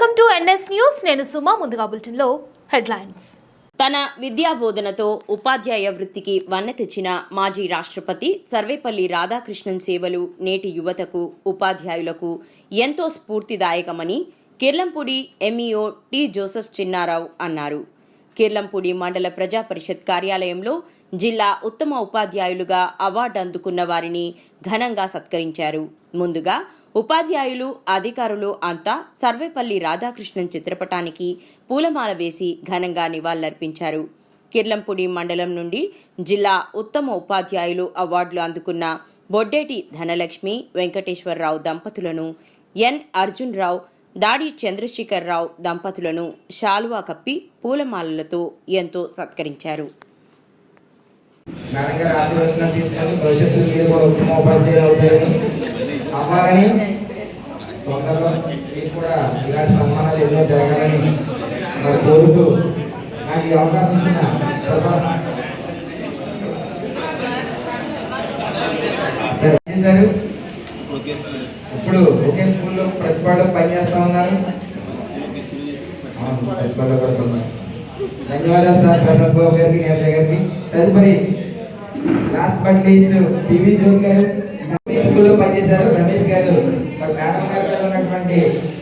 Welcome to NS news. నేను సుమా ముందుగా బులెటిన్లో హెడ్లైన్స్. తన విద్యాబోధనతో ఉపాధ్యాయ వృత్తికి వన్నె తెచ్చిన మాజీ రాష్ట్రపతి సర్వేపల్లి రాధాకృష్ణన్ సేవలు నేటి యువతకు ఉపాధ్యాయులకు ఎంతో స్ఫూర్తిదాయకమని Kirlampudi MEO T Joseph Chinnarao అన్నారు. కిర్లంపూడి మండల ప్రజా పరిషత్ కార్యాలయంలో జిల్లా ఉత్తమ ఉపాధ్యాయులుగా అవార్డు అందుకున్న వారిని ఘనంగా సత్కరించారు. ముందుగా ఉపాధ్యాయులు అధికారులు అంతా సర్వేపల్లి రాధాకృష్ణన్ చిత్రపటానికి పూలమాల వేసి ఘనంగా నివాళులర్పించారు. కిర్లంపూడి మండలం నుండి జిల్లా ఉత్తమ ఉపాధ్యాయులు అవార్డులు అందుకున్న బొడ్డేటి ధనలక్ష్మి వెంకటేశ్వరరావు దంపతులను ఎన్ అర్జున్ రావు దాడి చంద్రశేఖర్ రావు దంపతులను శాలువా కప్పి పూలమాలలతో ఎంతో సత్కరించారు. మేడం ఆశీర్వచనం తీసుకొని భవిష్యత్తులో మీరు కూడా ఉత్తమ ఉపాధ్యాయులు అవుతారని అవ్వాలని తొందరలో మీకు కూడా ఇలాంటి సన్మానాలు ఎన్నో జరగాలని మరి కోరుతూ నాకు ఈ అవకాశం ఇచ్చిన సర్వ- చేశారు ఇప్పుడు ఒకే స్కూల్లో ప్రతిపాడు పనిచేస్తా ఉన్నారు. అవును, వస్తున్నారు ధన్యవాదాలు సార్ ప్రసాద్ బాబు గారికి నేత గారికి. తదుపరి last but least PV John గారు. స్కూల్లో పనిచేశారు రమేష్ గారు. మరి మేడం గారి ఉన్నటువంటి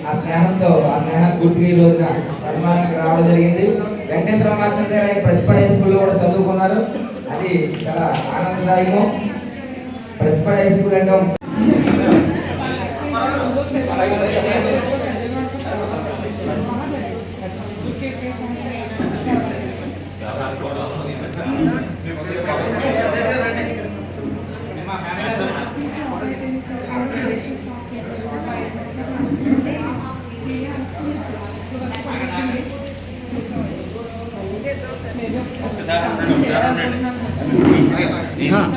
ఆ స్నేహంతో ఆ స్నేహం గుర్తు ఈ రోజున సన్మానానికి రావడం జరిగింది. వెంకటేశ్వర మాస్టర్ గారు ఆయన ప్రతిపడే స్కూల్లో కూడా చదువుకున్నారు. అది చాలా ఆనందదాయకం. ప్రతిపడే స్కూల్ అంటే ఒక ఈరోజు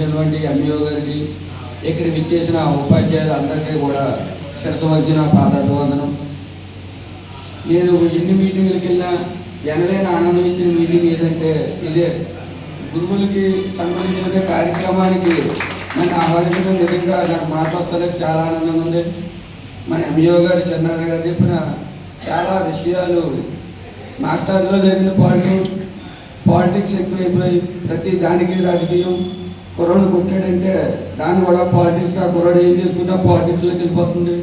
నన్ను ఎంఈఓ గారికి ఇక్కడ విచ్చేసిన ఉపాధ్యాయులు అందరికీ కూడా శిరసు వచ్చిన పాదాభివందనం. నేను ఎన్ని మీటింగ్లకు వెళ్ళినా ఎనలేని ఆనందం ఇచ్చిన మీటింగ్ ఏదంటే ఇదే. గురువులకి సంబంధించిన కార్యక్రమానికి నన్ను ఆహ్వానించడం నిజంగా నాకు మాట వస్తుంది చాలా ఆనందంగా ఉంది. మన ఎంఈఓ గారు చెన్నారావు గారు చెప్పిన చాలా విషయాలు మాస్టర్లో జరిగిన పాటు పాలిటిక్స్ ఎక్కువైపోయి ప్రతి దానికి రాజకీయం కుర్రోడు కొట్టాడంటే దాన్ని కూడా పాలిటిక్స్గా కుర్రోడు ఏం చేసుకుంటా పాలిటిక్స్లోకి వెళ్ళిపోతుంది.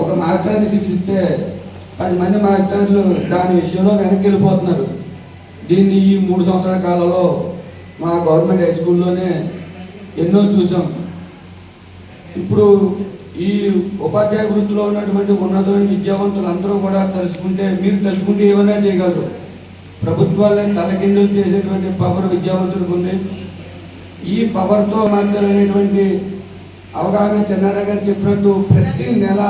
ఒక మాస్టర్ని శిక్షిస్తే పది మంది మాస్టర్లు దాని విషయంలో వెనక్కి వెళ్ళిపోతున్నారు. దీన్ని ఈ మూడు సంవత్సరాల కాలంలో మా గవర్నమెంట్ హై స్కూల్లోనే ఎన్నో చూసాం. ఇప్పుడు ఈ ఉపాధ్యాయ వృత్తిలో ఉన్నటువంటి ఉన్నతమైన విద్యావంతులు అందరూ కూడా తెలుసుకుంటే మీరు తెలుసుకుంటే ఏమైనా చేయగలరు. ప్రభుత్వాలను తలకిందులు చేసేటువంటి పవర్ విద్యావంతులకు ఉంది. ఈ పవర్తో మార్చాలనేటువంటి అవగాహన చెన్నారా గారు చెప్పినట్టు ప్రతి నెల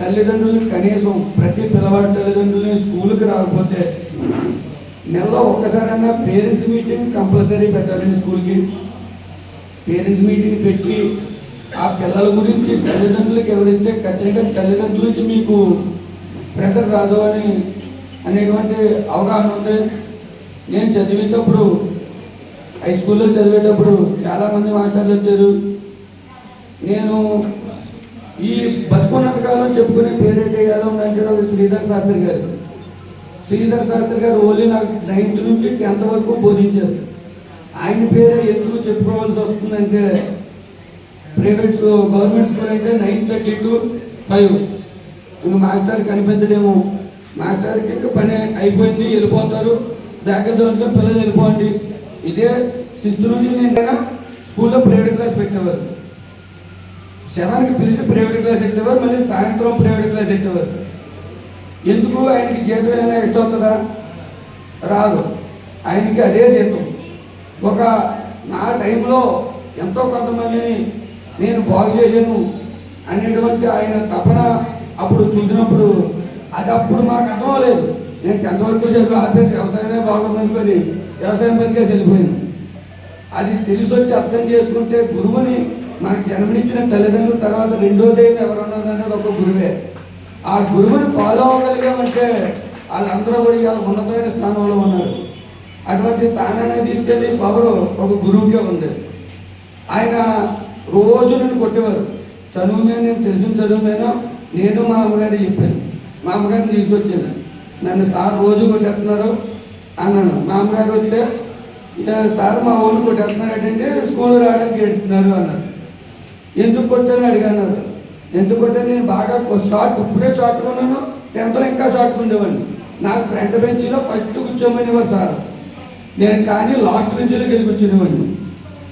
తల్లిదండ్రులు కనీసం ప్రతి పిల్లవాడి తల్లిదండ్రులని స్కూల్కి రాకపోతే నెలలో ఒక్కసారైనా పేరెంట్స్ మీటింగ్ కంపల్సరీ పెట్టాలండి స్కూల్కి. పేరెంట్స్ మీటింగ్ పెట్టి ఆ పిల్లల గురించి తల్లిదండ్రులకు ఎవరిస్తే ఖచ్చితంగా తల్లిదండ్రుల నుంచి మీకు ప్రెజర్ రాదు అని అనేటువంటి అవగాహన ఉంది. నేను చదివేటప్పుడు హై స్కూల్లో చదివేటప్పుడు చాలామంది మాస్టర్లు వచ్చారు. నేను ఈ బతుకున్నంత కాలం చెప్పుకునే పేరేంటి యాదవ్ అంటే ఒక శ్రీధర్ శాస్త్రి గారు. శ్రీధర్ శాస్త్రి గారు ఓన్లీ నాకు నైన్త్ నుంచి టెన్త్ వరకు బోధించారు. ఆయన పేరే ఎందుకు చెప్పుకోవాల్సి వస్తుందంటే ప్రైవేట్ స్కూల్ గవర్నమెంట్ స్కూల్ అంటే నైన్ థర్టీ టు ఫైవ్. ఇంకా మాస్టర్ కనిపించడేమో. మాస్టర్కి ఇంకా పని అయిపోయింది వెళ్ళిపోతారు. బ్యాగ్ దొరికి పిల్లలు వెళ్ళిపోండి. ఇదే సిక్స్త్ నుంచి నేను స్కూల్లో ప్రైవేట్ క్లాస్ పెట్టేవారు. సెవెన్కి పిలిచి ప్రైవేట్ క్లాస్ పెట్టేవారు మళ్ళీ సాయంత్రం ప్రైవేట్ క్లాస్ పెట్టేవారు. ఎందుకు ఆయనకి జీతం ఏమైనా ఇష్టం వస్తుందా? రాదు. ఆయనకి అదే జీతం. ఒక నా టైంలో ఎంతో కొంతమందిని నేను బాగు చేశాను అనేటువంటి ఆయన తపన అప్పుడు చూసినప్పుడు అది అప్పుడు మాకు అర్థం లేదు నేను టెన్త్ వరకు చేసిన ఆపేసి వ్యవసాయమే బాగుందనుకొని వ్యవసాయం పనికే వెళ్ళిపోయింది. అది తెలిసి వచ్చి అర్థం చేసుకుంటే గురువుని మనకు జన్మనిచ్చిన తల్లిదండ్రుల తర్వాత రెండో దైవం ఎవరున్నారనేది ఒక గురువే. ఆ గురువుని ఫాలో అవ్వగలిగామంటే వాళ్ళందరూ కూడా ఇవాళ ఉన్నతమైన స్థానంలో ఉన్నారు. అటువంటి స్థానాన్ని తీసుకెళ్ళి పవర్ ఒక గురువుకే ఉంది. ఆయన రోజు నన్ను కొట్టేవారు. చదువు మీద నేను తెలిసిన చదువు మీద నేను మా అమ్మగారికి చెప్పాను. మా అమ్మగారిని తీసుకొచ్చాను. నన్ను సార్ రోజు కొట్టేస్తున్నారు అన్నాను. మా అమ్మగారు వస్తే సార్ మా ఊళ్ళు కొట్టేస్తున్నారంటే స్కూల్ రావడానికి ఎడుతున్నారు అన్నారు. ఎందుకు కొట్టాను అడిగాను ఎందుకు కొట్టాను నేను బాగా షార్ట్ ఇప్పుడే షార్ట్ కొన్నాను టెన్త్లో ఇంకా షార్ట్ ఉండేవాడిని. నాకు ఫ్రంట్ బెంచ్లో ఫస్ట్ కూర్చోమనేవారు సార్. నేను కానీ లాస్ట్ బెంచ్లోకి వెళ్ళి కూర్చునేవాడిని.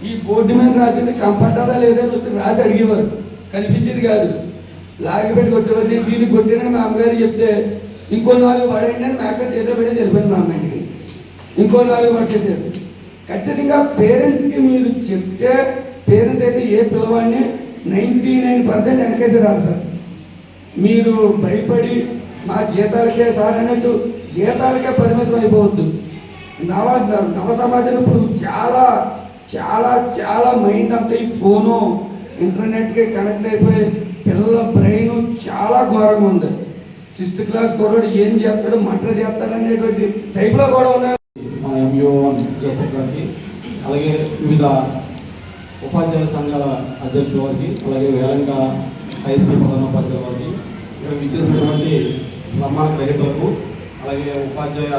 ఈ బోర్డు మీద రాసింది కంఫర్టబుల్ లేదని వచ్చి రాసి అడిగేవారు. కనిపించేది కాదు. లాగి పెట్టి కొట్టేవారు. నేను దీన్ని కొట్టానని మా అమ్మగారు చెప్తే ఇంకో నాలుగు పడేయండి అని మేక చేతిలో పెట్టేసి వెళ్ళిపోయింది మా ఇంటికి. ఇంకో నాలుగు పడిచేసారు ఖచ్చితంగా పేరెంట్స్కి మీరు చెప్తే పేరెంట్స్ అయితే ఏ పిల్లవాడిని నైంటీ నైన్ పర్సెంట్ వెనకేసి రాదు సార్. మీరు భయపడి మా జీతాలకే సార్ అన్నట్టు జీతాలకే పరిమితం అయిపోవద్దు. నవ నవ సమాజం ఇప్పుడు చాలా చాలా చాలా మైండ్ అంతా ఈ ఫోను ఇంటర్నెట్కి కనెక్ట్ అయిపోయి పిల్లల బ్రెయిన్ చాలా ఘోరంగా ఉంది. సిక్స్త్ క్లాస్ కూడా ఏం చేస్తాడు మంట చేస్తాడు అనేటువంటి టైప్లో కూడా ఉన్నాయి మన ఎంఈఓ చేస్తున్నటువంటి అలాగే వివిధ ఉపాధ్యాయ సంఘాల అధ్యక్షుల వారికి అలాగే వేలంక హై స్కూల్ ప్రధానోపాధ్యాయుల వారికి ఇక్కడ విచ్చేసినటువంటి సమ్మాన గ్రహీతలకు అలాగే ఉపాధ్యాయ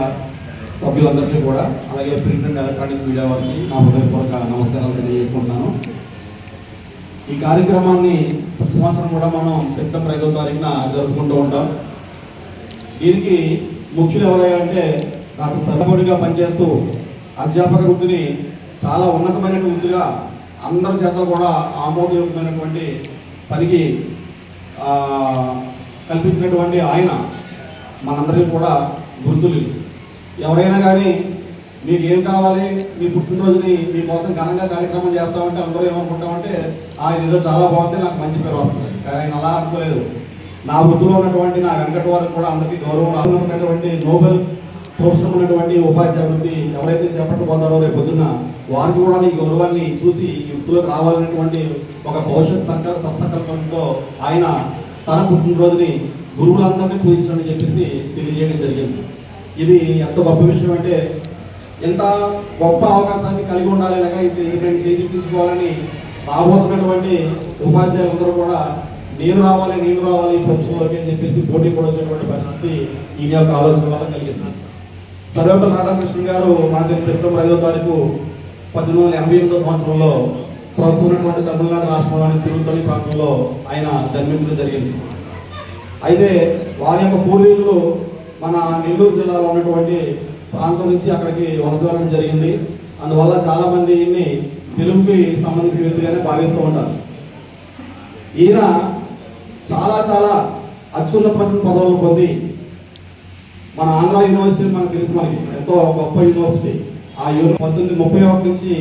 సభ్యులందరికీ కూడా అలాగే ప్రింట్ అండ్ ఎలక్ట్రానిక్ మీడియా వారికి నా హృదయపూర్వక నమస్కారాలు తెలియజేసుకుంటున్నాను. ఈ కార్యక్రమాన్ని ప్రతి సంవత్సరం కూడా మనం సెప్టెంబర్ ఐదో తారీఖున జరుపుకుంటూ ఉంటాం. దీనికి ముఖ్యులు ఎవరయ్యా అంటే డాక్టర్ సర్వకోడిగా పనిచేస్తూ అధ్యాపక వృత్తిని చాలా ఉన్నతమైన వృత్తిగా అందరి చేత కూడా ఆమోదయోగ్యమైనటువంటి పనికి కల్పించినటువంటి ఆయన మనందరికీ కూడా గుర్తులు. ఎవరైనా కానీ మీకు ఏం కావాలి మీ పుట్టినరోజుని మీకోసం ఘనంగా కార్యక్రమం చేస్తామంటే అందరూ ఏమనుకుంటామంటే ఆయన ఏదో చాలా బాగుంది నాకు మంచి పేరు వస్తుంది. కానీ ఆయన అలా అనుకోలేదు. నా వృత్తిలో ఉన్నటువంటి నా వెంకట వారికి కూడా అందరికీ గౌరవం. రాసినటువంటి నోబెల్ ప్రొఫెసర్ ఉన్నటువంటి ఉపాధ్యాయ వృత్తి ఎవరైతే చేపట్టబోతారో రేపు పొద్దున్న వారికి కూడా ఈ గౌరవాన్ని చూసి ఈ వృత్తిలోకి రావాలనేటువంటి ఒక భవిష్యత్ సంకల్ప సత్సంకల్పంతో ఆయన తన పుట్టినరోజుని గురువులందరినీ పూజించాలని చెప్పేసి తెలియజేయడం జరిగింది. ఇది ఎంత గొప్ప విషయం అంటే ఎంత గొప్ప అవకాశాన్ని కలిగి ఉండాలి లేక ఇది నేను చేజిక్కించుకోవాలని రాబోతున్నటువంటి ఉపాధ్యాయులందరూ కూడా నేను రావాలి నేను రావాలి ఈ ప్రొఫెషన్లోకి అని చెప్పేసి పోటీ కూడా పరిస్థితి ఈయన యొక్క ఆలోచన వల్ల కలిగింది. సర్వేపల్లి రాధాకృష్ణ గారు మనకు తెలిసి సెప్టెంబర్ ఐదో తారీఖు పద్దెనిమిది వందల ఎనభై ఎనిమిదో సంవత్సరంలో ప్రస్తుతం తమిళనాడు రాష్ట్రంలోని తిరుపతి ప్రాంతంలో ఆయన జన్మించడం జరిగింది. అయితే వారి యొక్క పూర్వీకులు మన నెల్లూరు జిల్లాలో ఉన్నటువంటి ప్రాంతం నుంచి అక్కడికి వలస వెళ్ళడం జరిగింది. అందువల్ల చాలామంది ఈయన్ని తెలుగుకి సంబంధించిన వ్యక్తిగానే భావిస్తూ ఉంటారు. ఈయన చాలా చాలా అత్యున్నతమైన పదవులు పొంది మన ఆంధ్ర యూనివర్సిటీ మనకు తెలుసు మనకి. ఎంతో గొప్ప యూనివర్సిటీ. ఆ యూని పంతొమ్మిది ముప్పై ఒకటి నుంచి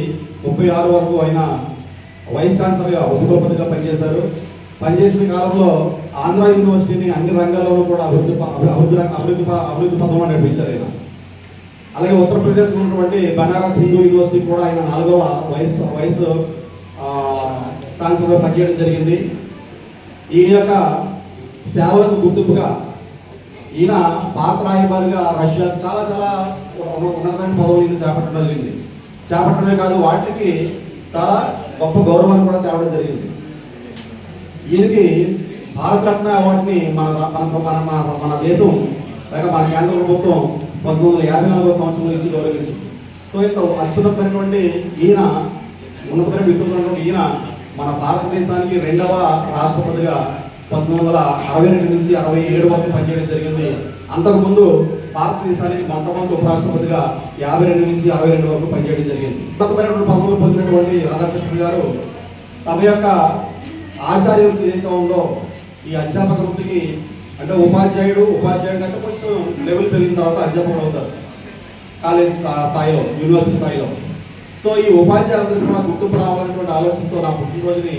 ముప్పై ఆరు వరకు ఆయన వైస్ ఛాన్సలర్గా ఉపకులపతిగా పనిచేశారు. పనిచేసిన కాలంలో ఆంధ్ర యూనివర్సిటీని అన్ని రంగాల్లోనూ కూడా అభివృద్ధి అభివృద్ధి అభివృద్ధి అభివృద్ధి పథంలో నడిపించారు ఆయన. అలాగే ఉత్తరప్రదేశ్ ఉన్నటువంటి బనారస్ హిందూ యూనివర్సిటీ కూడా ఆయన నాలుగవ వైస్ వైస్ ఛాన్సలర్గా పనిచేయడం జరిగింది. ఈయన యొక్క సేవలకు గుర్తింపుగా ఈయన భారత రాయబారిగా రష్యా చాలా చాలా ఉన్నతమైన పదవులు ఈయన చేపట్టడం జరిగింది. చేపట్టడమే కాదు వాటికి చాలా గొప్ప గౌరవాన్ని కూడా తేవడం జరిగింది. ఈయనకి భారతరత్న అవార్డుని మన మన మన మన దేశం లేక మన కేంద్ర ప్రభుత్వం పంతొమ్మిది వందల యాభై నాలుగో సంవత్సరంలో ఇచ్చి గౌరవించింది. సో ఇంత అత్యున్నతమైనటువంటి ఈయన ఉన్నతమైన వ్యక్తులు ఈయన మన భారతదేశానికి రెండవ రాష్ట్రపతిగా పంతొమ్మిది వందల అరవై రెండు నుంచి అరవై ఏడు వరకు పనిచేయడం జరిగింది. అంతకుముందు భారతదేశానికి మొట్టమొదటి ఉపరాష్ట్రపతిగా యాభై రెండు నుంచి అరవై రెండు వరకు పనిచేయడం జరిగింది. ఉన్నతమైనటువంటి పదవులు పొందినటువంటి రాధాకృష్ణ గారు తమ యొక్క ఆచార్య వృత్తి ఏదైతే ఉందో ఈ అధ్యాపక వృత్తికి అంటే ఉపాధ్యాయుడు ఉపాధ్యాయుడు అంటే కొంచెం లెవెల్ పెరిగిన తర్వాత అధ్యాపకుడు అవుతారు. కాలేజ్ స్థా- స్థాయిలో యూనివర్సిటీ స్థాయిలో. సో ఈ ఉపాధ్యాయులందరికీ కూడా గుర్తింపు రావాలనేటువంటి ఆలోచనతో నా పుట్టినరోజుని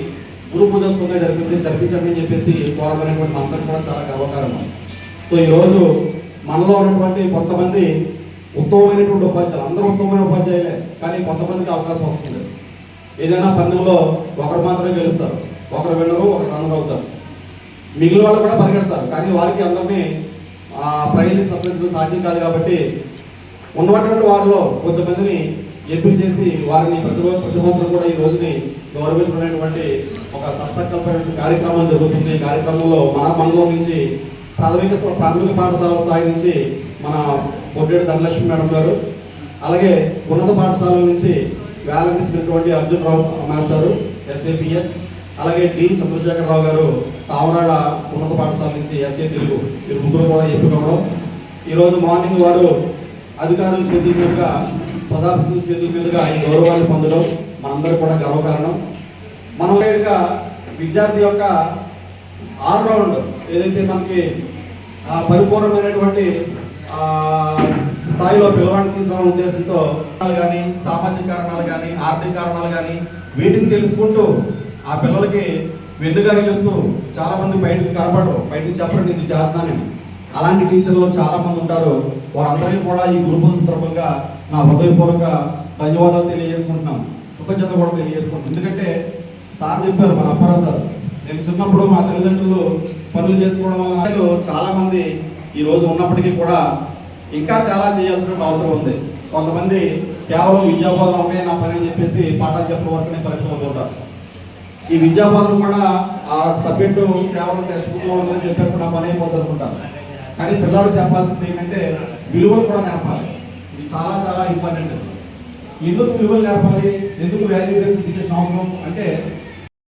గురు పూజ సోదరి జరిపించి జరిపించండి అని చెప్పేసి కోరమైనటువంటి మనందరం కూడా చాలా గర్వకారం సో ఈరోజు మనలో ఉన్నటువంటి కొంతమంది ఉత్తమమైనటువంటి ఉపాధ్యాయులు అందరూ ఉత్తమమైన ఉపాధ్యాయులే కానీ కొంతమందికి అవకాశం వస్తుంది. ఏదైనా పందెంలో ఒకరు మాత్రమే గెలుస్తారు. ఒకరు వెళ్ళరు ఒకరు రన్నర్ అవుతారు. మిగిలిన వాళ్ళు కూడా పరిగెడతారు. కానీ వారికి అందరినీ ఆ ప్రైజ్ సత్కరించడం సాధ్యం కాదు కాబట్టి ఉన్నటువంటి వారిలో కొంతమందిని ఎంపిక చేసి వారిని ప్రతి రోజు ప్రతి సంవత్సరం కూడా ఈ రోజుని గౌరవించడానికి ఒక సత్సంకల్పమైన కార్యక్రమం జరుగుతుంది. ఈ కార్యక్రమంలో మన మండలం నుంచి ప్రాథమిక ప్రాథమిక పాఠశాల స్థాయి నుంచి మన బొడ్డేడు ధనలక్ష్మి మేడం గారు అలాగే ఉన్నత పాఠశాల నుంచి వేలంకించినటువంటి అర్జున్ రావు మాస్టారు ఎస్ఏపిఎస్ అలాగే డి చంద్రశేఖరరావు గారు తామరాడ ఉన్నత పాఠశాల నుంచి ఎస్ఏ తెలుగు వీరు ముగ్గురు కూడా ఎంపిక అవడం ఈరోజు మార్నింగ్ వారు అధికారుల యొక్క పదార్థం చేతుల మీదుగా ఈ గౌరవాన్ని పొందడం మనందరూ కూడా గర్వకారణం. మనం విద్యార్థి యొక్క ఆల్రౌండ్ ఏదైతే మనకి పరిపూర్ణమైనటువంటి స్థాయిలో పిల్లవాడిని తీసుకురావడం ఉద్దేశంతో కానీ సామాజిక కారణాలు కానీ ఆర్థిక కారణాలు కానీ వీటిని తెలుసుకుంటూ ఆ పిల్లలకి వెన్నుగా నిలుస్తూ చాలా మంది బయటకు కనపడరు బయటకు చెప్పరు ఇది చేస్తానని అలాంటి టీచర్లు చాలా మంది ఉంటారు. వారందరికీ కూడా ఈ గురు సందర్భంగా నా హృదయపూర్వక ధన్యవాదాలు తెలియజేసుకుంటున్నాను. కృతజ్ఞత కూడా తెలియజేసుకుంటున్నాను. ఎందుకంటే సార్ చెప్పారు మన అప్పారావు సార్ నేను చిన్నప్పుడు మా తల్లిదండ్రులు పనులు చేసుకోవడం వల్ల చాలామంది ఈరోజు ఈ రోజు ఉన్నప్పటికీ కూడా ఇంకా చాలా చేయాల్సిన అవసరం ఉంది. కొంతమంది కేవలం విద్యాబోధన ఒకే నా పని అని చెప్పేసి పాఠాలు చెప్పిన వరకునే పరిమితం అవుతుంటారు ఈ విద్యాబోధన కూడా ఆ సబ్జెక్టు కేవలం టెక్స్ట్ బుక్లో ఉందని చెప్పేసి నా పని అయిపోతుంది అనుకుంటాను కానీ పిల్లలు చెప్పాల్సింది ఏంటంటే విలువలు కూడా నేర్పాలి. చాలా చాలా ఇంపార్టెంట్ ఎందుకు విలువలు నేర్పాలి ఎందుకు వాల్యూ బేస్డ్ ఎడ్యుకేషన్ అవసరం? అంటే